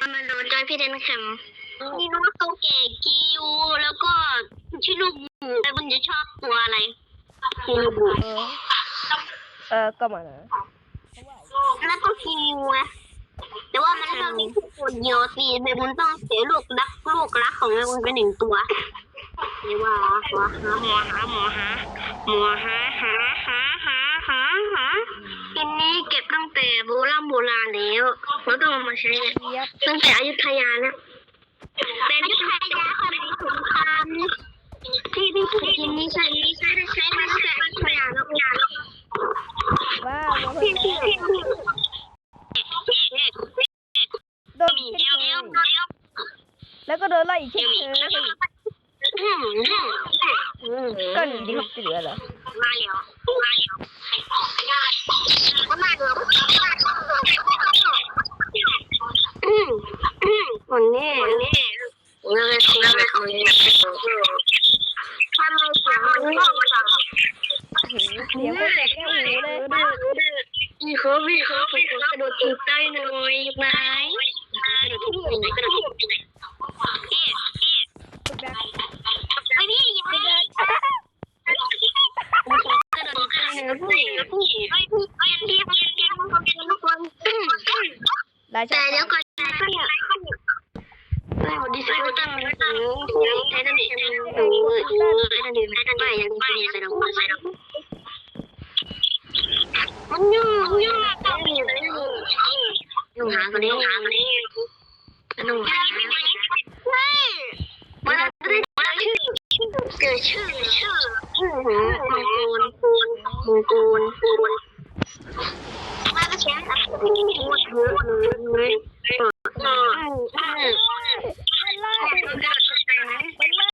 มาดูจอยพี่เดนแคมมีน้องตัวแก่กิวแล้วก็ชื่อลูกหมูแต่มันจะชอบตัวอะไรชื่อลูกหมูเออเออก็มานะแล้วก็กิวไงแต่ว่ามันต้องมีทุกคนเดียวสิแต่มันต้องเสียลูกรักลูกรักของมันเป็นหนึ่งตัวนี่ว่าหมอหาหมอหาหมอหาหมอหาหาหาหาหา หาอันนี้เก็บตั้งแต่โบราณโบราณแล้วเขาต้องเอามาใช้เนี่ยเยียบตั้งแต่อยุธยาแล้วเป็นอยุธยาค่ะเป็นสงครามที่ที่ถูกยินนี้ใช้ใช้ใช้มาตั้งแต่อยุธยาแล้วยาว้าวมาที่เพิ่ที่งที่ที่โดนมีเช่นเดียวเคเดียวยเดียวแล้วก็โดนไล่อีกเช่นเคยก็หนีดีครับจะเหลือเหรอ มาแล้วมาแล้วมาแล้วอืมอืมวันนี้วันนี้เลยเลยเขาเลยทำไมเสียงมันร้องจัง หือเสียงโคตรแก้หูเลยนี่เขาพี่เขาพี่เขากระโดดถีบใต้หน่อยไหมกระโดดถีบไหนกระโดดถีบไหนพี่พี่ ทุกแบก ไอ้พี่ยัง ทุ ไม่ กแบ ได้ ก กระโดดถีบไหนพี่พี่ไอ้พี่ไอ้พี่ไอ้พี่มันเป็นทุกคน หลายชา แต่ ติ เดี๋ยวก่อนก็เนี่ยเราดิสโก้ตั้งมันถึงไอ้นั่นเองเออไอ้นั่นเองไอ้นั่นไม่ยังไม่ใส่ดอกใส่ดอกมันยุ่งยุ่งต้องมีอะไรยุ่งยุ่ง หนนี้หนนี้นุ่วันอะไรมันชื่อเกิดชื่อชื่อชื่อมังกรมังกรมาก็แชร์ค่ะพูดเยอะเลยเออ มันไล่มันไล่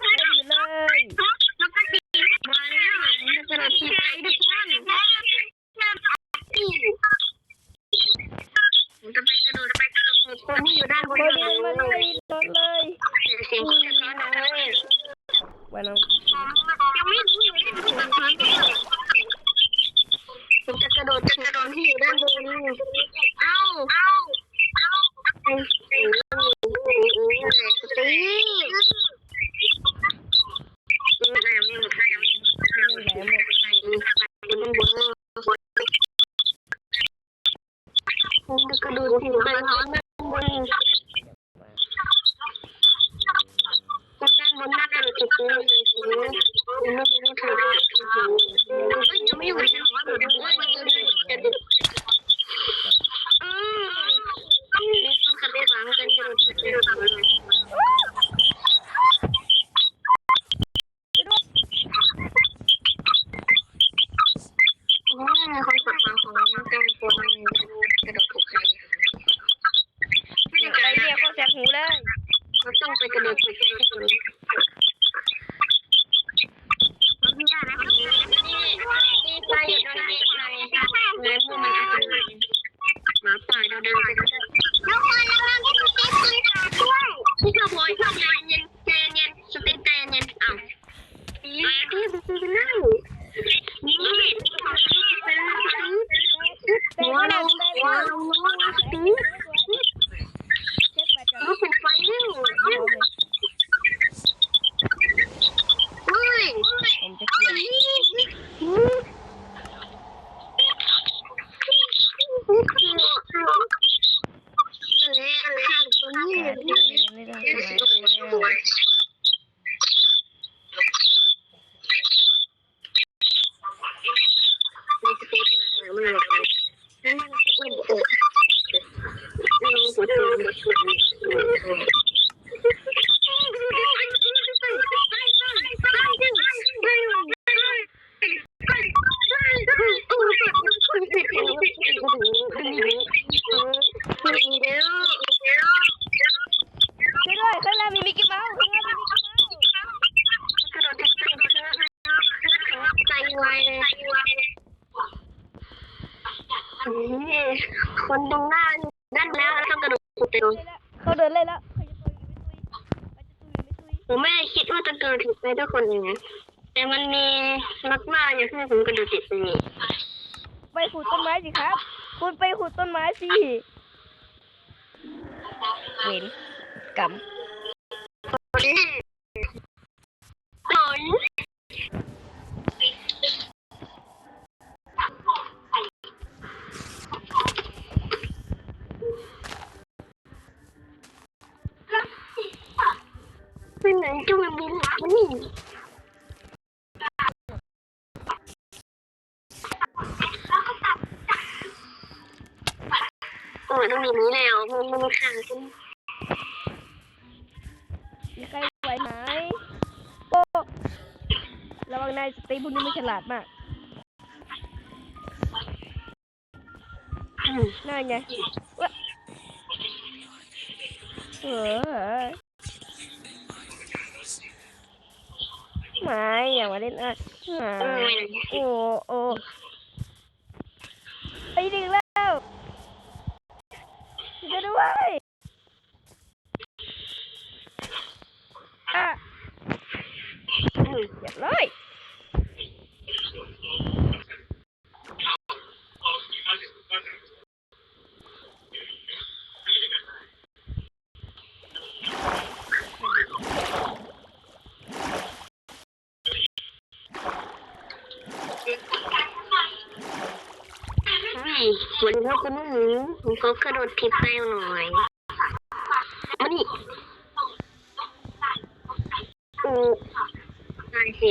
ไม่ดีเลย คนที่อยู่ด้านบน โมเดลมันไล่โดนเลย เ Gracias. คนตรงหน้าด้านแล้วต้องกระโดดเร็วเขาเดินเลยแล้วเขาจะตุยอยู่ไม่ตุยเขาจะตุยอยู่ไม่ตุยผมไม่คิดว่าจะเกิดถึงไปทุกคนอย่างนั้นแต่มันมีนักล่าอย่างที่ผมกระโดดติดไปนี่ไปขุดต้นไม้สิครับ คุณไปขุดต้นไม้สิเวนกร เป็นไหนจุ่มบินหลังนี่โอ้ยต้องมีนี้แล้วมันมันขาดกันมีใครไหวไหมโอ้ระวังนายสตีฟพวกนี้ไม่ฉลาดมากนั่นไงเออ ไม่อย่ามาเล่นอะอ่าโอ้โอ้ไปดึงแล้วจะด้วยอะ อืม เรียบร้อย ไม่ วันนี้คุณหนูผมก็กระโดดทิปไปหน่อยมานี่อือได้สิ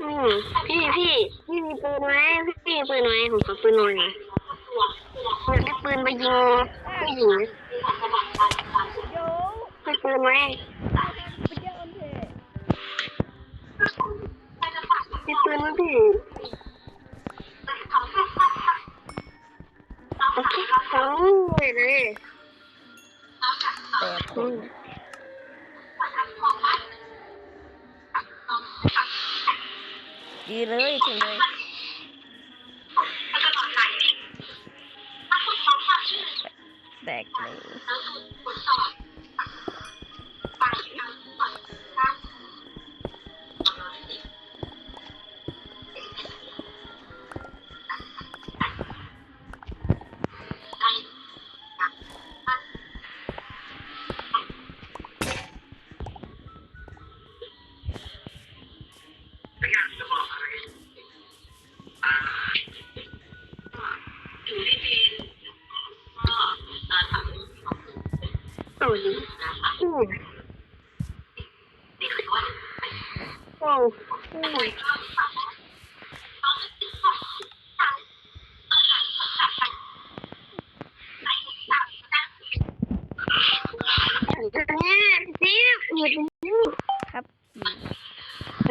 อืมพี่พี่พี่มีปืนไหมพี่มีปืนไหมผมขอปืนหน่อย เลยเลยแต่อืมดีเลยถึงเลยแตกเลย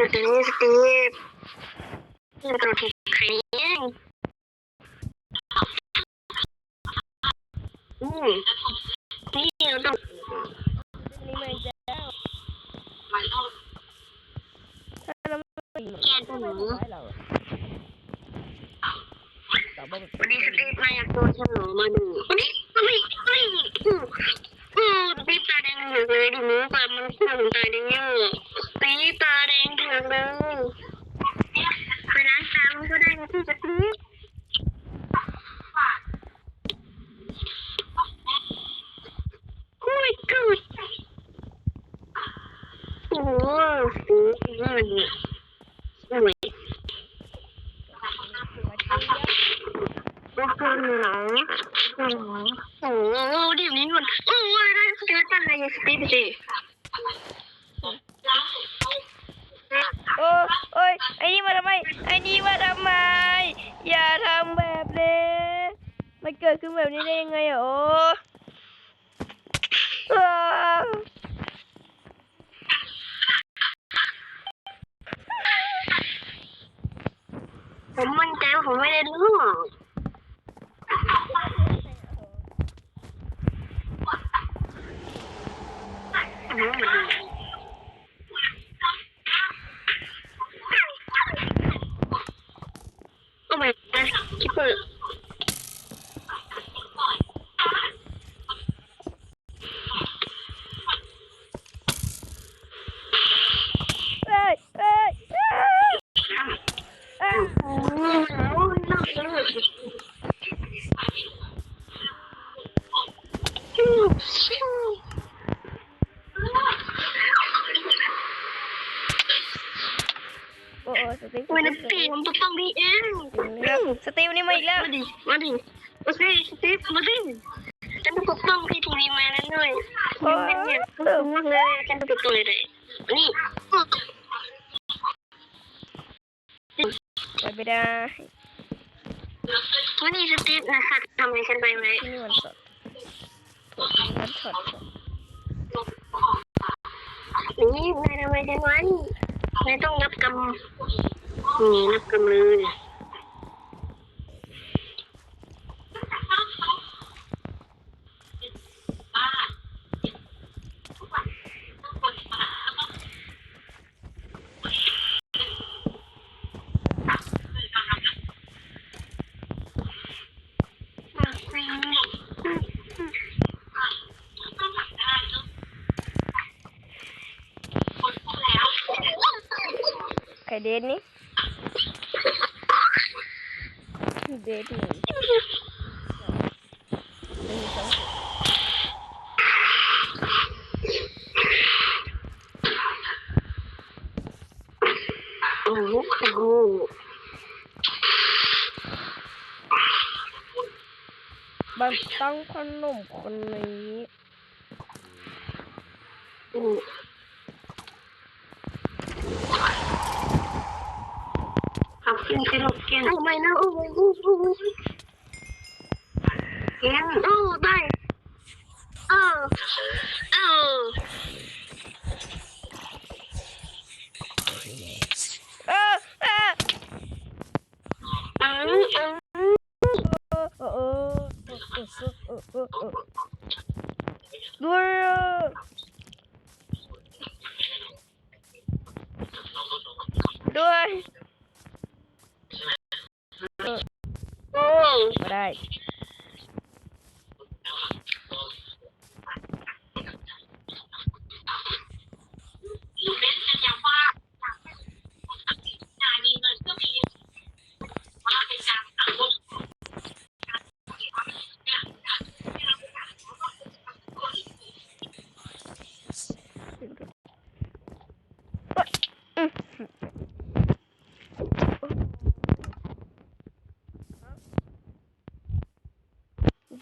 นี่สตีฟนี่ตัวที่ใครเนี่ยอืมนี่เราต้องนี่มันจะถ้าเราไม่แกนตัวหนูให้เราต่อไปวันนี้สตีฟมาอยากโดนฉลองมาดูวันนี้เฮ้ยเฮ้ อืมพี่ตาแดงเหลืองเลยดูมือปากมันขึ้นตาแดงเยอะสตีตาแดงเหลืองเลยไปล้างตามันก็ได้นะพี่สตีโอ้ยกูดโอ้โหสตีฟมันโอ้ย โอ้โหหนังโอ้โหเดี๋ยวนี้มันโอ้ยได้สตีฟตัน เลยสตีฟสิ โอ้โอ้ยไอ้นี่มาทำไม ไอ้นี่มาทำไม อย่าทำแบบนี้มันเกิดขึ้นแบบนี้ได้ยังไงอะโอ้อ้าว ผมมั่นใจว่าผมไม่ได้รู้โอ้ my god คิปเปอร์ เอ้ยเอ้ยเอ้ยเอ้ย โอ้โหน่าเกลียด ผมปกป้องพี่เอง แล้ว สตีฟนี่มาอีกแล้ว มาดิ มาดิมาสิสตีฟมาดิฉันจะปกป้องพี่ทีวีมานั้นด้วยโอ้เนี่ยเออมากเลยฉันจะปกป้องเลยเลยนี่ไปไม่ได้วันนี้สตีฟนะคะทำให้ฉันไปไหมที่นี่มันสดถูกนี่มันช็อตนี่นายทำไมฉันไว้นายต้องรับกรรมนี่รับกรรมเลย ใครเดทนี่เดทหนึ่งหนึ่งสอง โอ้โหโอ้โห บังตั้งขนมคนนี้ ขอบคุณที่เราเก่งโอ้ไม่นะโอ้โอ้โอ้โอ้เก่งโอ้ได้เออเออเออเอออืมอืมเออเออเออเออเออเออเออด้วยด้วย โอ้ มาได้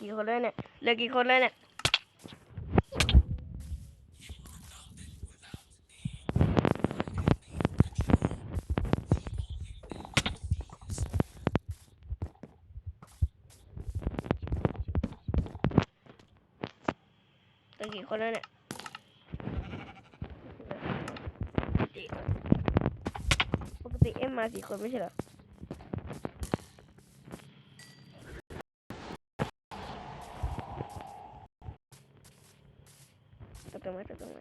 กี่คนแล้ว เหลือกี่คนแล้วเนี่ยเหลือกี่คนแล้วเนี่ยปกติปกติเอ็มมาสี่คนไม่ใช่เหรอ ตรงไหนตรงไหน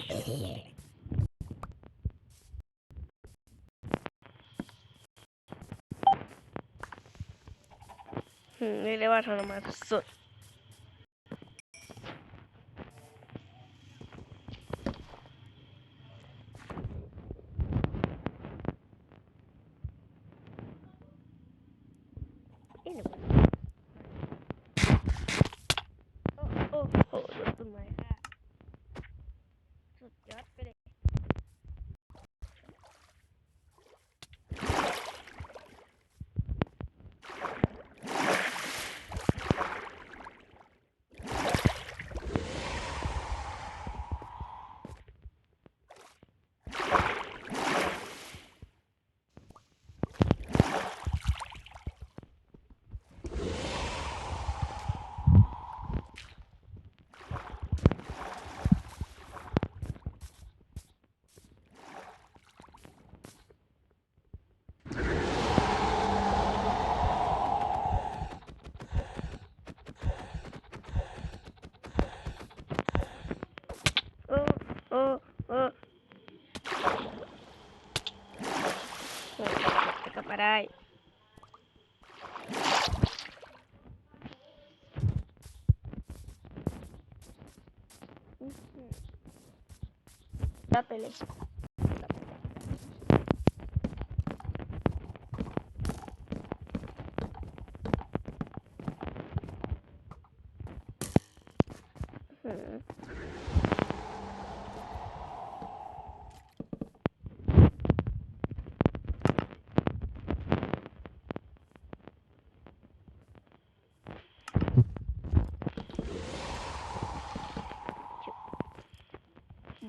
อืม เรียกได้ว่าทรมานสุดเอ๊ะหนูโอ้โอ้โอ้โดนต้นไม้ค่ะสุดยอดไปเลย เออเออเออโอ้จะกลับมา ได้อื้อหือรับไปเลย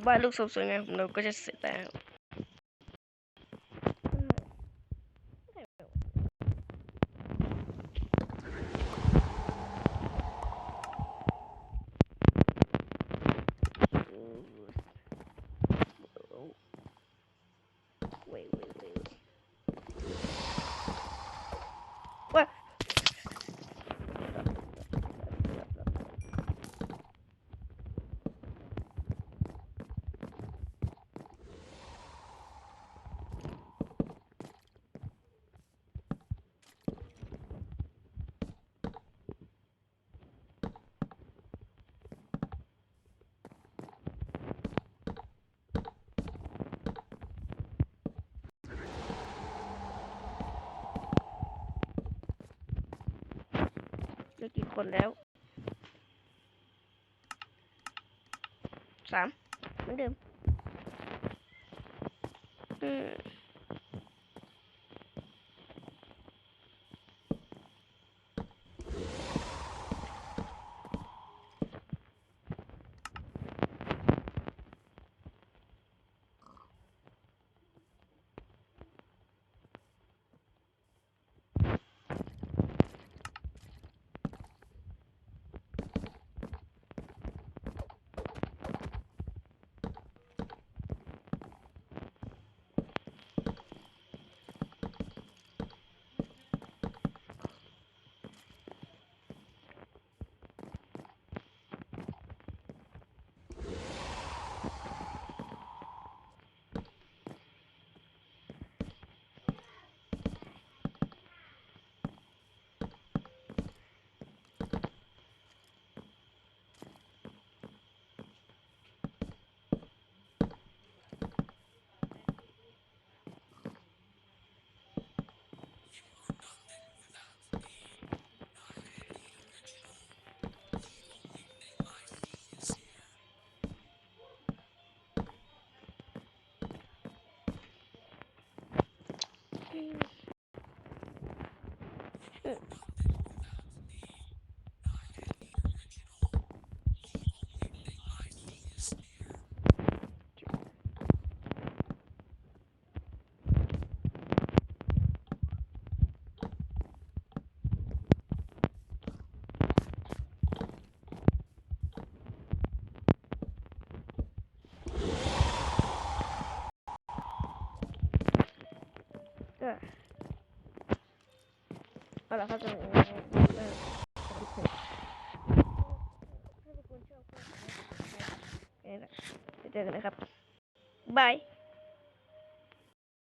บ้านลูกศพสวยงามของเราก็จะเสร็จแล้วเว้ยเว้ยเว้ยเว้ย นแล้วสามเหมือนเดิมอืม ก็ เอาละครับจะเออถ้าทุกคนชอบก็เออเจอกันนะครับบาย